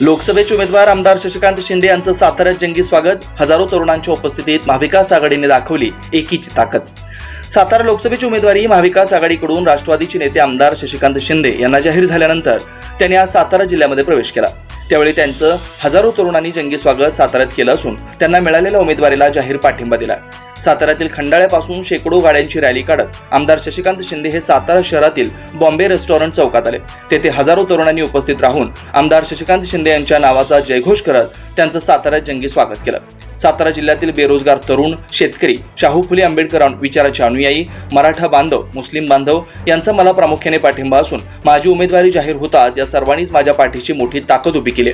लोकसभेचे उमेदवार आमदार शशिकांत शिंदे यांचं साताऱ्यात जंगी स्वागत हजारो तरुणांच्या उपस्थितीत महाविकास आघाडीने दाखवली एकीची ताकद. सातारा लोकसभेची उमेदवारी महाविकास आघाडीकडून राष्ट्रवादीचे नेते आमदार शशिकांत शिंदे यांना जाहीर झाल्यानंतर त्यांनी आज सातारा जिल्ह्यामध्ये प्रवेश केला. त्यावेळी त्यांचं हजारो तरुणांनी जंगी स्वागत साताऱ्यात केलं असून त्यांना मिळालेल्या उमेदवारीला जाहीर पाठिंबा दिला. साताऱ्यातील खंडाळ्यापासून शेकडो गाड्यांची रॅली काढत आमदार शशिकांत शिंदे हे सातारा शहरातील बॉम्बे रेस्टॉरंट चौकात आले. तेथे हजारो तरुणांनी उपस्थित राहून आमदार शशिकांत शिंदे यांच्या नावाचा जयघोष करत त्यांचं साताऱ्यात जंगी स्वागत केलं. सातारा जिल्ह्यातील बेरोजगार तरुण शेतकरी शाहू फुले आंबेडकर विचाराचे अनुयायी मराठा बांधव मुस्लिम बांधव यांचा मला प्रामुख्याने पाठिंबा असून माझी उमेदवारी जाहीर होताच या सर्वांनीच माझ्या पाठीची मोठी ताकद उभी केली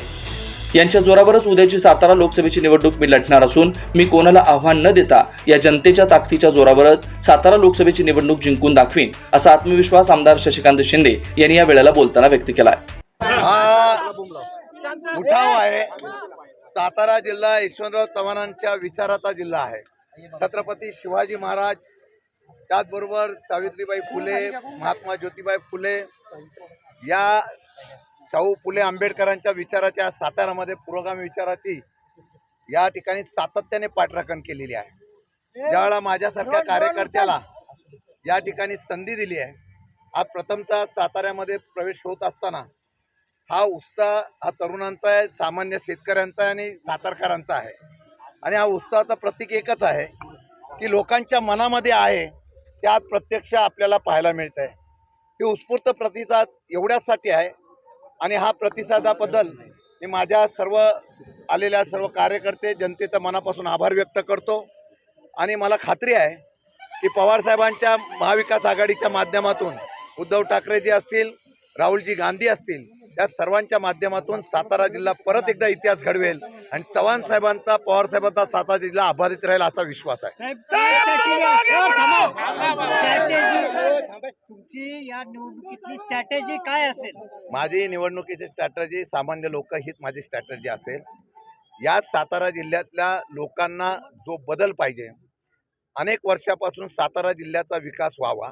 यांच्या जोरावरच उद्याची सातारा लोकसभेची निवडणूक मी लढणार असून मी कोणाला आव्हान न देता या जनतेच्या ताकदीच्या जोरावरच सातारा लोकसभेची निवडणूक जिंकून दाखवीन असा आत्मविश्वास आमदार शशिकांत शिंदे यांनी या वेळेला बोलताना व्यक्त केला उठाव आहे. सातारा जिल्हा यशवंतराव चव्हाणांच्या विचाराचा जिल्हा आहे. छत्रपती शिवाजी महाराज त्याचबरोबर सावित्रीबाई फुले महात्मा ज्योतिबाई फुले या शाहू फुले आंबेडकरांच्या विचाराच्या सातारामध्ये पुरोगामी विचाराची या ठिकाणी सातत्याने पाठराखण केलेली आहे. ज्यावेळेला माझ्यासारख्या कार्यकर्त्याला या ठिकाणी संधी दिली आहे आज प्रथमतः साताऱ्यामध्ये प्रवेश होत असताना हा उत्साह हा तरुणांचा आहे सामान्य शेतकऱ्यांचा आणि सातारकरांचा आहे. आणि हा उत्साहाचं प्रतीक एकच आहे की लोकांच्या मनामध्ये आहे ते आज प्रत्यक्ष आपल्याला पाहायला मिळत आहे ही उत्स्फूर्त प्रतिसाद एवढ्यासाठी आहे आणि हा प्रतिसादाबद्दल मी माझ्या सर्व आलेल्या सर्व कार्यकर्ते जनतेचा मनापासून आभार व्यक्त करतो आणि मला खात्री आहे की पवारसाहेबांच्या महाविकास आघाडीच्या माध्यमातून उद्धव ठाकरेजी असतील राहुलजी गांधी असतील या सर्वांच्या माध्यमातून सातारा जिल्हा परत एकदा इतिहास घडवेल आणि चव्हाण साहेबांचा पवार साहेबांचा सातारा जिल्हा अबाधित राहील असा विश्वास आहे तुमची या निवडणुकीतली स्ट्रॅटेजी काय असेल? माझी निवडणुकीची स्ट्रॅटजी सामान्य लोक हीच माझी स्ट्रॅटजी असेल. या सातारा जिल्ह्यातल्या लोकांना जो बदल पाहिजे अनेक वर्षापासून सातारा जिल्ह्याचा विकास व्हावा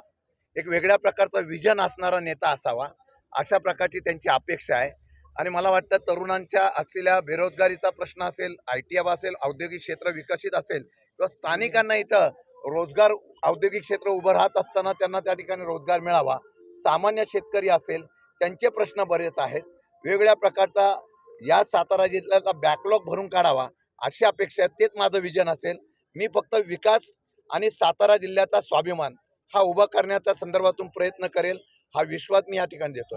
एक वेगळ्या प्रकारचा विजन असणारा नेता असावा अशा प्रकारची त्यांची अपेक्षा आहे. आणि मला वाटतं तरुणांच्या असलेल्या बेरोजगारीचा प्रश्न असेल आय टी आय असेल औद्योगिक क्षेत्र विकसित असेल किंवा स्थानिकांना इथं रोजगार औद्योगिक क्षेत्र उभं राहत असताना त्यांना त्या ठिकाणी रोजगार मिळावा. सामान्य शेतकरी असेल त्यांचे प्रश्न बरेच आहेत. वेगवेगळ्या प्रकारचा या सातारा जिल्ह्याचा बॅकलॉग भरून काढावा अशी अपेक्षा आहे. तेच माझं विजन असेल. मी फक्त विकास आणि सातारा जिल्ह्याचा स्वाभिमान हा उभा करण्याच्या संदर्भातून प्रयत्न करेल. हा विश्वास मी या ठिकाणी देतो